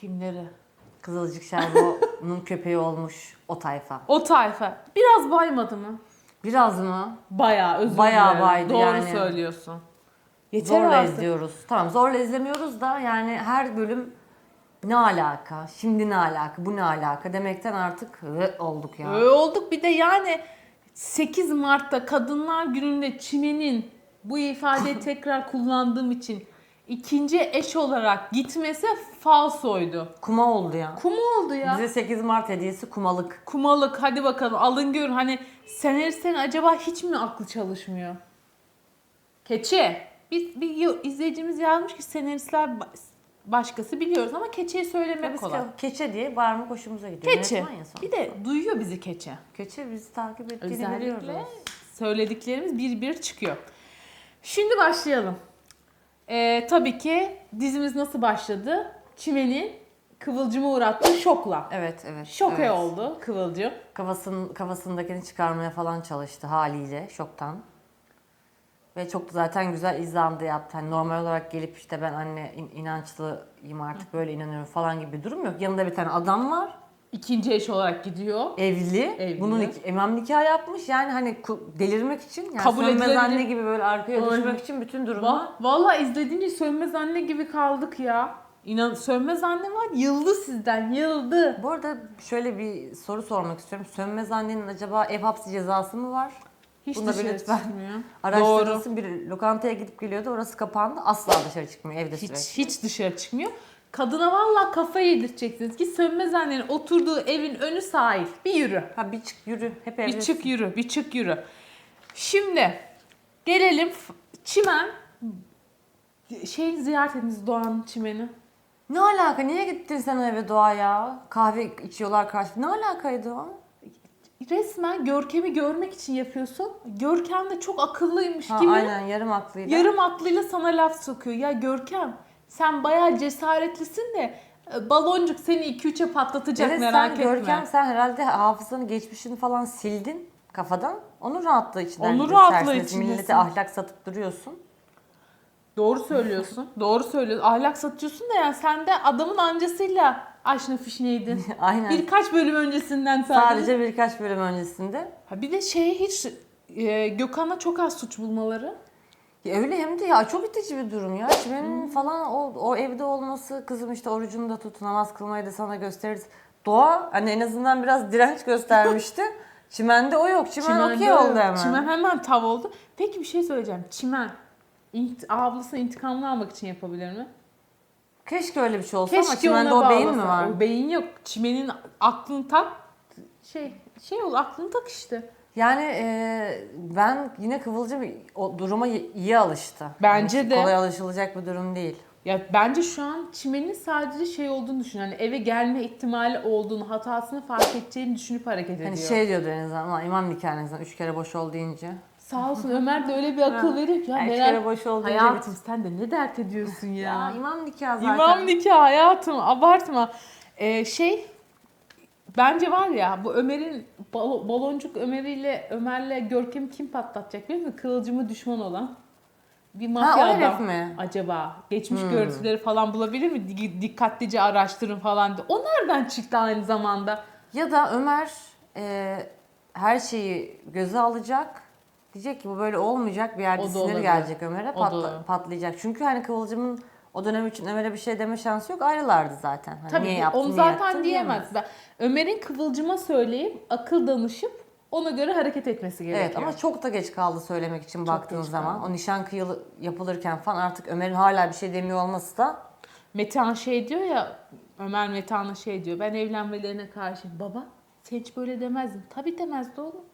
Kimleri? Kızılcık Şerbo'nun köpeği olmuş o tayfa. O tayfa. Biraz baymadı mı? Biraz mı? Bayağı özür Bayağı dilerim. baydı Doğru yani. söylüyorsun. Yeter Zorla artık. izliyoruz. Tamam zorla izlemiyoruz da yani her bölüm ne alaka, şimdi ne alaka, bu ne alaka demekten artık hı olduk ya. Öyle olduk bir de yani 8 Mart'ta Kadınlar Günü'nde çimenin bu ifadeyi tekrar kullandığım için ikinci eş olarak gitmesi falsoydu. Kuma oldu ya. Kum oldu ya. Bize 8 Mart hediyesi kumalık. Kumalık hadi bakalım alın görün. Hani senaristlerin acaba hiç mi aklı çalışmıyor? Keçi. Bir, bir izleyicimiz yazmış ki senaristler ba- başkası biliyoruz ama keçeyi söylemek Biz kolay. ke- keçe diye bağırmak hoşumuza gidiyor. Keçi. Bir de duyuyor bizi keçi. Keçe bizi takip ettiğini Özellikle biliyoruz. söylediklerimiz bir bir çıkıyor. Şimdi başlayalım. Ee, tabii ki dizimiz nasıl başladı? Çimen'in Kıvılcım'a uğrattığı şokla. Evet evet. Şoke evet. oldu Kıvılcım. Kafasının, kafasındakini çıkarmaya falan çalıştı haliyle şoktan. Ve çok da zaten güzel izlandı yaptı. Hani normal olarak gelip işte ben anne in- inançlıyım artık böyle inanıyorum falan gibi bir durum yok. Yanında bir tane adam var. İkinci eş olarak gidiyor. Evli. Evli. Bunun iki, imam nikahı yapmış. Yani hani delirmek için yani Kabul sönmez edilebilir. anne gibi böyle arkaya Aynen. düşmek için bütün durumlar. Va Vallahi izlediğince Sönmez Anne gibi kaldık ya. İnan Sönmez Anne var yıldı sizden yıldı. Bu arada şöyle bir soru sormak istiyorum. Sönmez annenin acaba ev hapsi cezası mı var? Hiç Bunu da dışarı belirtmen. çıkmıyor. Araştırılsın bir lokantaya gidip geliyordu. Orası kapandı. Asla dışarı çıkmıyor evde sürekli. Hiç, hiç dışarı çıkmıyor. Kadına vallahi kafayı yedirteceksiniz ki Sönmez Anne'nin oturduğu evin önü sahil. Bir yürü. Ha bir çık yürü. Hep Bir evdesin. çık yürü, bir çık yürü. Şimdi gelelim Çimen. Şey ziyaret ediniz Doğan Çimen'i. Ne alaka? Niye gittin sen o eve Doğa ya? Kahve içiyorlar karşı. Ne alakaydı o? Resmen Görkem'i görmek için yapıyorsun. Görkem de çok akıllıymış Ha, gibi. aynen yarım aklıyla. Yarım aklıyla sana laf sokuyor. Ya Görkem sen bayağı cesaretlisin de e, baloncuk seni 2-3'e patlatacak Evet, merak sen etme. Görkem sen herhalde hafızanı geçmişini falan sildin kafadan. Onun rahatlığı içinden Onun rahatlığı içindesin. Millete ahlak satıp duruyorsun. Doğru söylüyorsun. Doğru söylüyorsun. Ahlak satıyorsun da yani sen de adamın amcasıyla aşna fişneydin. Aynen. Birkaç bölüm öncesinden sadece. Sadece birkaç bölüm öncesinde. Ha bir de şeye hiç e, Gökhan'a çok az suç bulmaları. Ya öyle hem de ya çok itici bir durum ya. Çimenin falan o, o evde olması, kızım işte orucunu da tut, namaz kılmayı da sana gösteririz. Doğa hani en azından biraz direnç göstermişti. Çimen'de o yok. Çimen Çimen'de okey oldu hemen. Çimen hemen tav oldu. Peki bir şey söyleyeceğim. Çimen int- ablasının intikamını almak için yapabilir mi? Keşke öyle bir şey olsa ama Keşke Çimen'de ona o beyin mi bağlasa. var? O beyin yok. Çimenin aklını tak şey şey ol aklını tak işte. Yani e, ben yine Kıvılcım o duruma iyi alıştı. Bence Yani de. Kolay alışılacak bir durum değil. Ya bence şu an Çimen'in sadece şey olduğunu düşün. Hani eve gelme ihtimali olduğunu, hatasını fark edeceğini düşünüp hareket ediyor. Hani şey diyordu en azından "Ulan imam nikahı en azından üç kere boş ol deyince. Sağ olsun Ömer de öyle bir akıl veriyor ki. Ya, üç kere boş ol deyince Hayatım sen de ne dert ediyorsun ya. Ya imam nikahı zaten. İmam nikahı hayatım abartma. Ee, şey bence var ya bu Ömer'in balo- baloncuk Ömer ile Ömer'le Görkem'i kim patlatacak biliyor musun? Kıvılcımı düşman olan. Bir mafya o adam. mi? Acaba geçmiş Hmm. görüntüleri falan bulabilir mi? Di- Dikkatlice araştırın falan. diye. O nereden çıktı aynı zamanda? Ya da Ömer e, her şeyi göze alacak. Diyecek ki bu böyle olmayacak bir yerde O da sinir olabilir. gelecek Ömer'e O da patla- olabilir. patlayacak. Çünkü hani Kıvılcım'ın o dönem için Ömer'e bir şey deme şansı yok. Ayrılardı zaten. Hani Tabii niye ki, yaptın, onu niye zaten yaptın diyemez. Ömer'in Kıvılcım'a söyleyip akıl danışıp ona göre hareket etmesi gerekiyor. Evet ama çok da geç kaldı söylemek için baktığın geç zaman. kaldı. O nişan kıyılı yapılırken falan artık Ömer'in hala bir şey demiyor olması da Metehan şey diyor ya Ömer Metehan'a şey diyor ben evlenmelerine karşıyım. Baba sen hiç böyle demezdin. Tabii demezdi oğlum.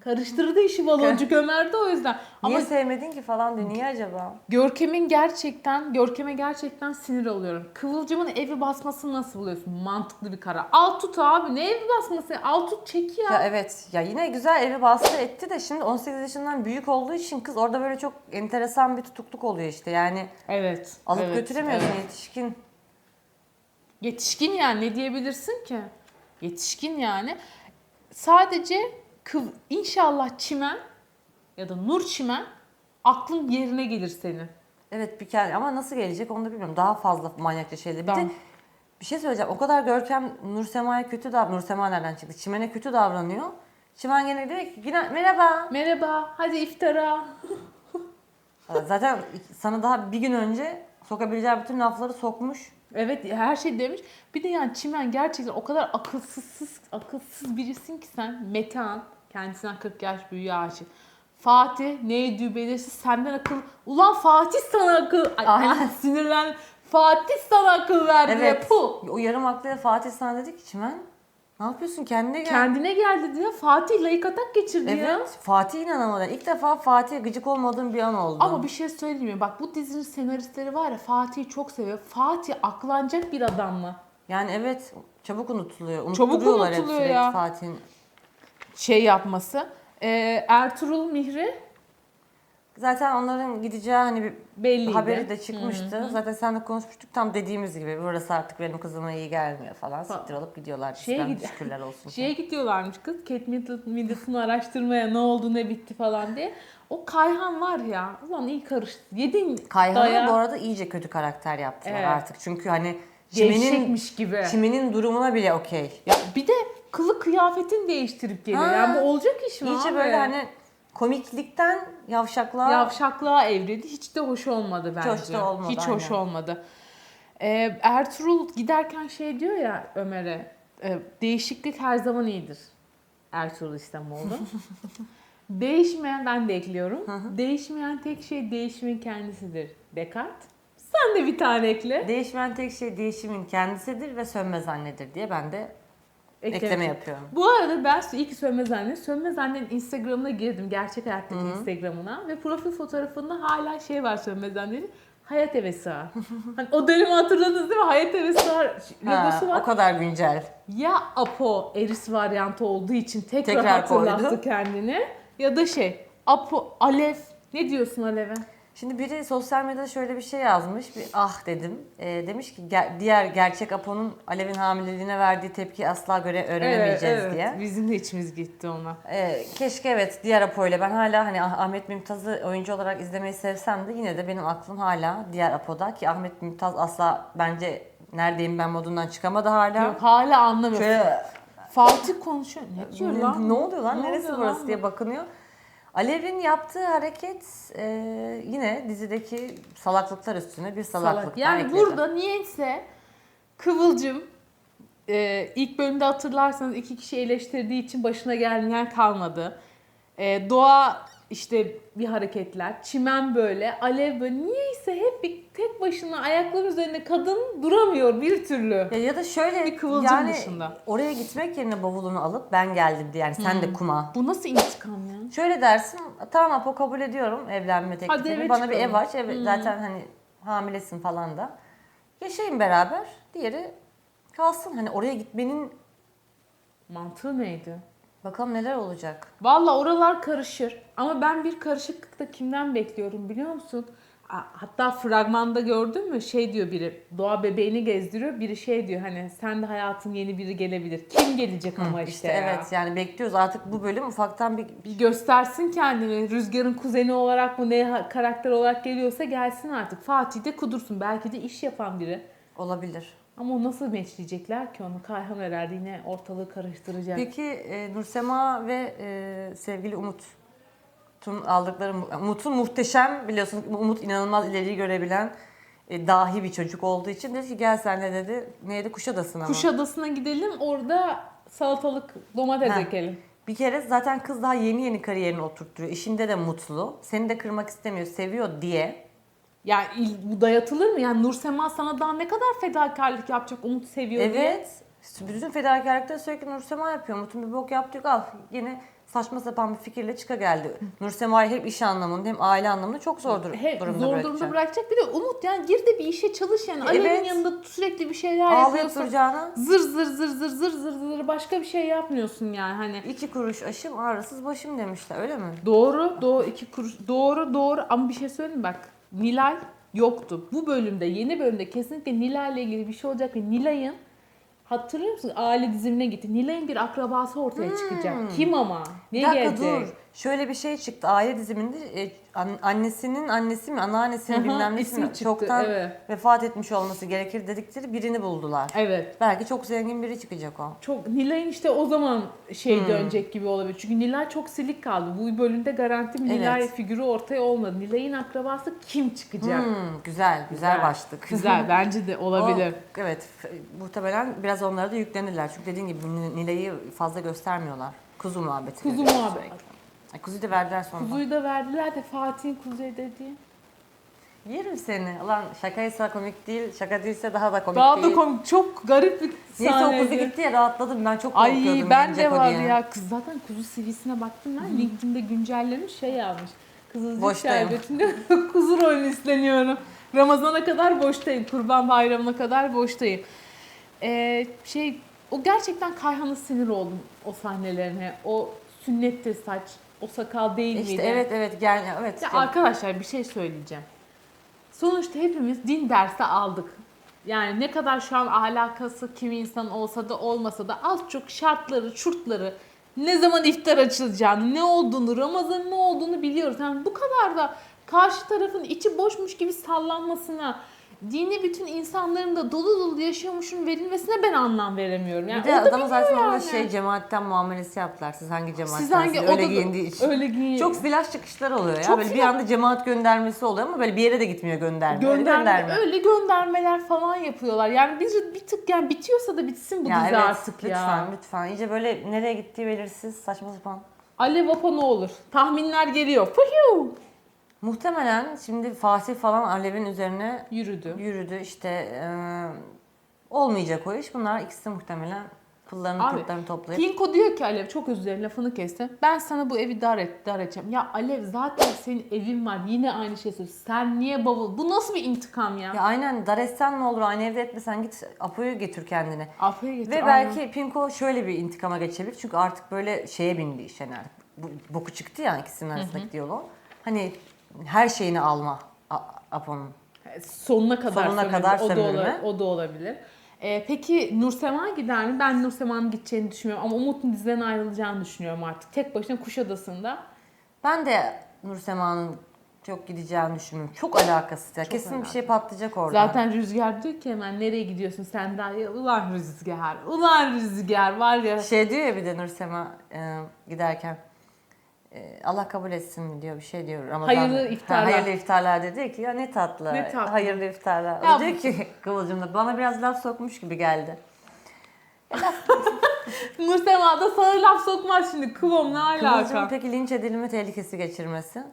Karıştırdı işi baloncuk Ömer de o yüzden. Ama niye sevmedin ki falan diyor. Niye acaba? Görkem'in gerçekten, Görkem'e gerçekten sinir oluyorum. Kıvılcım'ın evi basmasını nasıl buluyorsun? Mantıklı bir karar. Al tut abi ne evi basması? Al tut çek ya. Ya evet. Ya yine güzel evi bastı etti de şimdi 18 yaşından büyük olduğu için kız orada böyle çok enteresan bir tutukluk oluyor işte. Yani Evet. alıp evet, götüremiyorsun evet. yetişkin. Yetişkin yani ne diyebilirsin ki? Yetişkin yani. Sadece kıv inşallah çimen ya da nur çimen aklın yerine gelir senin. Evet bir kere ama nasıl gelecek onu da bilmiyorum. Daha fazla manyakça şeyler. Bir de Bir şey söyleyeceğim. O kadar Görkem Nursema'ya kötü davranıyor. Nursema nereden çıktı? Çimen'e kötü davranıyor. Çimen gene diyor ki "Güna- merhaba. Merhaba, hadi iftara. Zaten sana daha bir gün önce sokabileceği bütün lafları sokmuş. Evet her şey demiş. Bir de yani Çimen gerçekten o kadar akılsızsız, akılsız birisin ki sen. Metehan kendisinden 40 yaş büyüğe aşık. Fatih neydi belirsiz senden akıl. Ulan Fatih sana akıl. Ay, Aynen. ay, sinirlen. Fatih sana akıl verdi. Evet. Puh. O yarım aklıyla Fatih sana dedi ki Çimen ne yapıyorsun kendine gel. Kendine geldi diye Fatih layık atak geçirdi ya. Evet. Fatih inanamadı. İlk defa Fatih'e gıcık olmadığım bir an oldu. Ama bir şey söyleyeyim mi? Bak bu dizinin senaristleri var ya Fatih'i çok seviyor. Fatih aklanacak bir adam mı? Yani evet çabuk unutuluyor. Çabuk hep unutuluyor sürekli ya. Fatih'in. Şey yapması. Ee, Ertuğrul Mihri Zaten onların gideceği hani bir belliydi. haberi de çıkmıştı. Zaten seninle konuşmuştuk tam dediğimiz gibi. Burası artık benim kızıma iyi gelmiyor falan. Siktir alıp gidiyorlar. Şeye gid- şükürler olsun. Şeye gidiyorlarmış kız. Kate Middleton- Middleton'ı araştırmaya ne oldu ne bitti falan diye. O Kayhan var ya. Ulan iyi karıştı. Yedin Kayhan'ı bu arada iyice kötü karakter yaptılar Evet. artık. Çünkü hani Çimen'in, gibi. Çimen'in durumuna bile okey. Ya bir de kılık kıyafetini değiştirip geliyor. Ha. Yani bu olacak iş mi İyice abi? böyle hani komiklikten yavşaklığa Yavşaklığa evrildi. Hiç de hoş olmadı bence. hoş da olmadı, Hiç hoş aynen. olmadı. Ee, Ertuğrul giderken şey diyor ya Ömer'e. e, değişiklik her zaman iyidir. Ertuğrul İslamoğlu. Değişmeyen ben de ekliyorum. Değişmeyen tek şey değişimin kendisidir. Descartes. Sen de bir tane ekle. Değişmeyen tek şey değişimin kendisidir ve sönmez annedir diye ben de Ekleme. ekleme yapıyorum. Bu arada ben ki Sönmez Anne. Sönmez Anne'nin Instagram'ına girdim. Gerçek hayattaki Instagram'ına. Ve profil fotoğrafında hala şey var Sönmez Anne'nin. Hayat hevesi var. hani o dönemi hatırladınız değil mi? Hayat hevesi var. Logosu var. o kadar güncel. Ya Apo Eris varyantı olduğu için tekrar, Tekrar hatırlattı koydu. kendini. Ya da şey Apo, Alev. Ne diyorsun Alev'e? Şimdi biri sosyal medyada şöyle bir şey yazmış. Bir ah dedim. Ee, demiş ki "Ger- diğer gerçek Apo'nun Alev'in hamileliğine verdiği tepkiyi asla göre öğrenemeyeceğiz diye. Bizim de içimiz gitti ona. Ee, keşke evet diğer Apo ile ben hala hani Ah- Ahmet Mümtaz'ı oyuncu olarak izlemeyi sevsem de yine de benim aklım hala diğer Apo'da ki Ahmet Mümtaz asla bence neredeyim ben modundan çıkamadı hala. Yok hala anlamıyorum. Şöyle Fatih konuşuyor. Ne diyor lan? ne oluyor lan Ne neresi oluyor burası lan diye bakınıyor. Alev'in yaptığı hareket e, yine dizideki salaklıklar üstüne bir salaklık Salak. Yani ekledi. burada niyeyse Kıvılcım e, ilk bölümde hatırlarsanız iki kişi eleştirdiği için başına gelmeyen kalmadı. E, doğa işte bir hareketler, çimen böyle, alev böyle. Niyeyse hep bir tek başına ayakları üzerinde kadın duramıyor bir türlü. Ya, ya da şöyle Bir kıvılcım yani dışında. oraya gitmek yerine bavulunu alıp ben geldim diye yani sen Hmm. de kuma. Bu nasıl intikam ya? Şöyle dersin tamam Apo kabul ediyorum evlenme teklifini. eve Bana bir çıkalım. ev aç. Evet, Hmm. Zaten hani hamilesin falan da. Yaşayın beraber. Diğeri kalsın. Hani oraya gitmenin Mantığı neydi? Bakalım neler olacak. Valla oralar karışır. Ama ben bir karışıklık da kimden bekliyorum biliyor musun? Hatta fragmanda gördün mü şey diyor biri doğa bebeğini gezdiriyor biri şey diyor hani sen de hayatın yeni biri gelebilir. Kim gelecek ama işte, İşte ya. evet yani bekliyoruz artık bu bölüm ufaktan bir Bir göstersin kendini. Rüzgar'ın kuzeni olarak mı ne karakter olarak geliyorsa gelsin artık. Fatih de kudursun. Belki de iş yapan biri. olabilir. Ama nasıl meçleyecekler ki onu? Kayhan herhalde yine ortalığı karıştıracak. Peki e, Nursema ve e, sevgili Umut Umut'un aldıkları Umut'un muhteşem biliyorsun Umut inanılmaz ileriyi görebilen e, dahi bir çocuk olduğu için dedi ki gel senle dedi neydi Kuşadası'na mı? Kuşadası'na gidelim orada salatalık domates Ha. ekelim. Bir kere zaten kız daha yeni yeni kariyerini oturtturuyor. İşinde de mutlu. Seni de kırmak istemiyor, seviyor diye. Ya il- bu dayatılır mı? Yani Nursema sana daha ne kadar fedakarlık yapacak Umut seviyor diye. Evet. Bütün fedakarlıkları sürekli Nursema yapıyor. Umut'un bir bok yaptığı yok. Al yine saçma sapan bir fikirle çıka geldi. Nursema'yı hem iş anlamında hem aile anlamında çok zor dur- He, durumda zor bırakacak. durumda bırakacak. Bir de Umut yani gir de bir işe çalış yani. Alev'in Evet. yanında sürekli bir şeyler Ağlayıp yapıyorsun. duracağına Zır zır zır zır zır zır zır başka bir şey yapmıyorsun yani hani. iki kuruş aşım ağrısız başım demişler öyle mi? Doğru, doğru iki kuruş. Doğru, doğru ama bir şey söyleyeyim mi? bak. Nilay yoktu. Bu bölümde, yeni bölümde kesinlikle Nilay'la ilgili bir şey olacak ve Nilay'ın hatırlıyor musun? Aile dizimine gitti. Nilay'ın bir akrabası ortaya çıkacak. Kim ama? Ne Bir dakika gelecek? dur. Şöyle bir şey çıktı. Aile diziminde e, an- annesinin annesi mi, anneannesinin Aha, bilmem nesi ismi mi çıktı, çoktan evet. vefat etmiş olması gerekir dedikleri birini buldular. Evet. Belki çok zengin biri çıkacak o. Çok Nilay'ın işte o zaman şey Hmm. dönecek gibi olabilir. Çünkü Nilay çok silik kaldı. Bu bölümde garanti bir Nilay Evet. figürü ortaya olmadı. Nilay'ın akrabası kim çıkacak? Hmm, güzel, güzel, başlık. Güzel bence de olabilir. O, evet, f- muhtemelen biraz onlara da yüklenirler. Çünkü dediğin gibi Nil- Nilay'ı fazla göstermiyorlar. Kuzu muhabbeti. Kuzu muhabbet. Ay, kuzuyu da verdiler sonra. Kuzuyu da verdiler de Fatih'in kuzuyu dediği. Yerim seni. Ulan şakaysa komik değil, şaka değilse daha da komik Daha da değil. komik. Çok garip bir Neyse o kuzu gitti ya rahatladım. Ben çok korkuyordum. Ay ben de var diye. ya. Kız zaten kuzu CV'sine baktım ben. LinkedIn'de güncellemiş şey yazmış. Kızılcık şerbetinde kuzu rolü üstleniyorum. Ramazana kadar boştayım. Kurban bayramına kadar boştayım. Ee, şey o gerçekten Kayhan'a sinir oldum o sahnelerine. O sünnette saç, o sakal değil İşte miydi? evet evet gel evet. Ya arkadaşlar bir şey söyleyeceğim. Sonuçta hepimiz din dersi aldık. Yani ne kadar şu an alakası kimi insan olsa da olmasa da az çok şartları, şurtları, ne zaman iftar açılacağını, ne olduğunu, Ramazan'ın ne olduğunu biliyoruz. Yani bu kadar da karşı tarafın içi boşmuş gibi sallanmasına, dini bütün insanların da dolu dolu yaşıyormuşun verilmesine ben anlam veremiyorum. Yani bir de adamı zaten yani. şey cemaatten muamelesi yaptılar. Siz hangi cemaattensiniz? Siz hangi öyle giyindiği için. Öyle giyin. Çok flash çıkışlar oluyor ya. Çok böyle bir anda cemaat göndermesi oluyor ama böyle bir yere de gitmiyor gönderme. Öyle Gönderme, öyle göndermeler falan yapıyorlar. Yani bir, bir tık yani bitiyorsa da bitsin bu Ya dizi evet artık lütfen ya. lütfen. İyice böyle nereye gittiği belirsiz saçma sapan. Alev Apa ne olur? Tahminler geliyor. Fuhu! Muhtemelen şimdi Fatih falan Alev'in üzerine Yürüdü. yürüdü işte e, olmayacak o iş. Bunlar ikisi muhtemelen pıllarını Abi, pırtlarını toplayıp Pinko diyor ki Alev çok özür dilerim lafını kesti. Ben sana bu evi dar, et, dar edeceğim. Ya Alev zaten senin evin var. Yine aynı şey söylüyorsun. Sen niye bavul? Bu nasıl bir intikam ya? ya aynen dar etsen ne olur aynı evde etmesen git Apo'yu getir kendine. Afiyet getir. Ve aynen. belki Pinko şöyle bir intikama geçebilir. Çünkü artık böyle şeye bindi iş yani. Bu, boku çıktı ya ikisinin arasındaki diyalog. Hani her şeyini alma Apo'nun. sonuna kadar Sonuna sömürme. kadar o da, sömürme. ola- o da olabilir. Ee, peki Nursema gider mi? Ben Nursema'nın gideceğini düşünmüyorum ama Umut'un diziden ayrılacağını düşünüyorum artık. Tek başına Kuşadası'nda. Ben de Nur Sema'nın çok gideceğini düşünmüyorum. Çok alakasız ya. Kesin bir şey patlayacak orada. Zaten Rüzgar diyor ki hemen nereye gidiyorsun sen daha ya ulan Rüzgar, ulan Rüzgar var ya. Şey diyor ya bir de Nur Sema e, giderken Allah kabul etsin diyor bir şey diyor Ramazan. Hayırlı iftarlar. Ha, hayırlı iftarlar dedi ki ya ne tatlı. Ne tatlı. Hayırlı iftarlar. Ya diyor ki Kıvılcım da bana biraz laf sokmuş gibi geldi. Nursema da sana laf sokmaz şimdi kıvam ne alaka? peki linç edilme tehlikesi geçirmesi.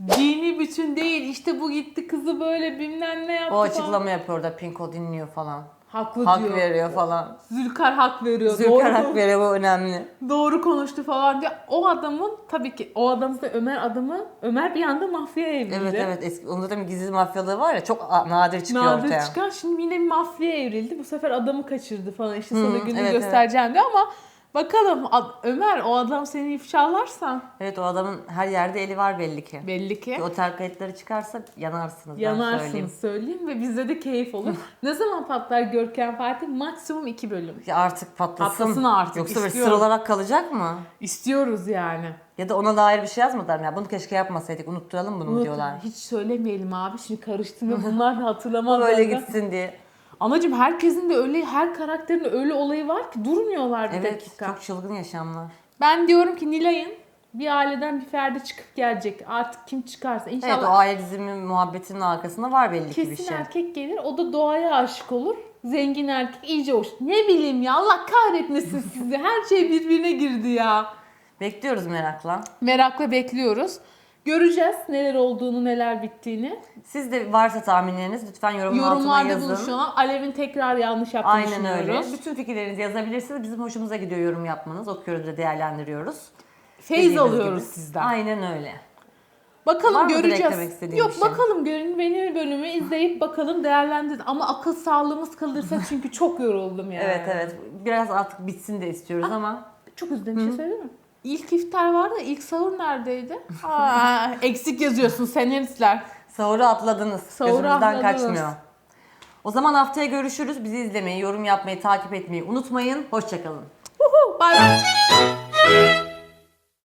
Dini bütün değil işte bu gitti kızı böyle bilmem ne yaptı O falan. açıklama yapıyor da Pinko dinliyor falan. Haklı Hak diyor. veriyor falan. Zülkar hak veriyor. Zülkar doğru, hak veriyor bu önemli. doğru konuştu falan diye. O adamın tabii ki o adam da Ömer adamı Ömer bir anda mafya evrildi. Evet evet eski, onda da bir gizli mafyalığı var ya çok nadir çıkıyor Nadir ortaya. çıkan şimdi yine bir mafya evrildi. Bu sefer adamı kaçırdı falan. İşte sana Hı, günü evet, göstereceğim diyor ama bakalım Ad- Ömer o adam seni ifşalarsa Evet o adamın her yerde eli var belli ki. belli ki otel kayıtları çıkarsa yanarsınız ben söyleyeyim. yanarsın söyleyeyim ve bizde de keyif olur. ne zaman patlar Görkem Fatih? Maksimum iki bölüm. Ya artık patlasın. Patlasın artık, Yoksa böyle istiyorum. sır olarak kalacak mı? İstiyoruz yani. Ya da ona dair bir şey yazmadılar mı? Ya bunu keşke yapmasaydık, unutturalım bunu mu diyorlar. Hiç söylemeyelim abi şimdi karıştım ve bunlar da hatırlamazlar. Böyle da. gitsin diye. Anacığım herkesin de öyle her karakterin öyle olayı var ki durmuyorlar bir Evet, dakika. çok çılgın yaşamlar. Ben diyorum ki Nilay'ın bir aileden bir ferdi çıkıp gelecek. Artık kim çıkarsa Evet, inşallah o aile dizimi muhabbetinin arkasında var belli ki bir kesin şey. erkek gelir. O da doğaya aşık olur. Zengin erkek iyice hoş. Ne bileyim ya Allah kahretmesin sizi. Her şey birbirine girdi ya. Bekliyoruz merakla. Merakla bekliyoruz. Göreceğiz neler olduğunu, neler bittiğini. Siz de varsa tahminleriniz lütfen yorumun altına Yorumlarda yazın. buluşalım. Alev'in tekrar yanlış yaptığını Aynen öyle. Bütün fikirlerinizi yazabilirsiniz. Bizim hoşumuza gidiyor yorum yapmanız. Okuyoruz ve değerlendiriyoruz. Feyiz Dediğiniz alıyoruz gibi. sizden. Aynen öyle. Bakalım Var mıdır göreceğiz. istediğin Yok bir şey? bakalım görün benim bölümü izleyip bakalım değerlendir. Ama akıl sağlığımız kalırsa çünkü çok yoruldum yani. Evet evet. Biraz artık bitsin de istiyoruz ama Çok üzüldüm bir şey söyleyeyim mi? İlk iftar vardı ilk sahur neredeydi? Aa, eksik yazıyorsun senaristler. sahuru atladınız. Sahuru Gözümüzden atladınız. kaçmıyor. O zaman haftaya görüşürüz. Bizi izlemeyi, yorum yapmayı, takip etmeyi unutmayın. Hoşçakalın. Bay bay.